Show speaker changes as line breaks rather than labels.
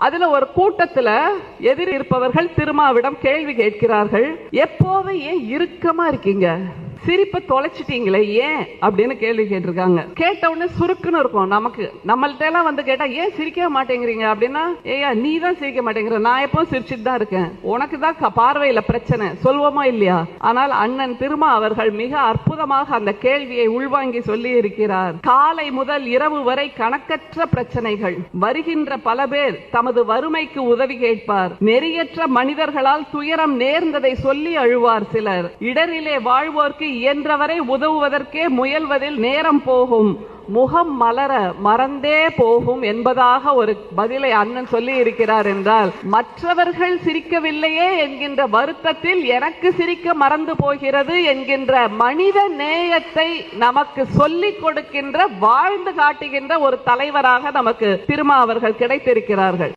அதுல ஒரு கூட்டத்துல எதிர் இருப்பவர்கள் திருமாவிடம் கேள்வி கேட்கிறார்கள் எப்போதும் ஏன் இறுக்கமா இருக்கீங்க? சிரிப்பை தொலைச்சிட்டீங்களே ஏன்? அப்படின்னு கேள்வி கேட்டிருக்காங்க. கேட்ட உடனே சுருக்குன்னு இருக்கும் நமக்கு. நம்மள்ட்ட எல்லாம் வந்து கேட்டா ஏன் சிரிக்க மாட்டேங்கிறீங்க? அப்படின்னா ஏயா நீ தான் சிரிக்க மாட்டேங்கிற. நான் எப்பவும் சிரிச்சிட்டு தான் இருக்கேன். உனக்கு தான் பார்வையில பிரச்சனை. சொல்வோமா இல்லையா? ஆனால் அண்ணன் திருமா அவர்கள் மிக அற்புதமாக அந்த கேள்வியை உள்வாங்கி சொல்லி இருக்கிறார் காலை முதல் இரவு வரை கணக்கற்ற பிரச்சனைகள். வருகின்ற பல பேர் தமது வறுமைக்கு உதவி கேட்பார். நெறியற்ற மனிதர்களால் துயரம் நேர்ந்ததை சொல்லி அழுவார் சிலர். இடரிலே வாழ்வோர்க்கு இயன்றவரை உதவுவதற்கே முயல்வதில் நேரம் போகும். முகம் மலர மறந்தே போகும் என்பதாக ஒரு பதிலை அண்ணன் சொல்லி இருக்கிறார் என்றால் மற்றவர்கள் சிரிக்கவில்லையே என்கின்ற வருத்தத்தில் எனக்கு சிரிக்க மறந்து போகிறது என்கின்ற மனித நேயத்தை நமக்கு சொல்லிக் கொடுக்கின்ற வாழ்ந்து காட்டுகின்ற ஒரு தலைவராக நமக்கு திருமா அவர்கள் கிடைத்திருக்கிறார்கள்.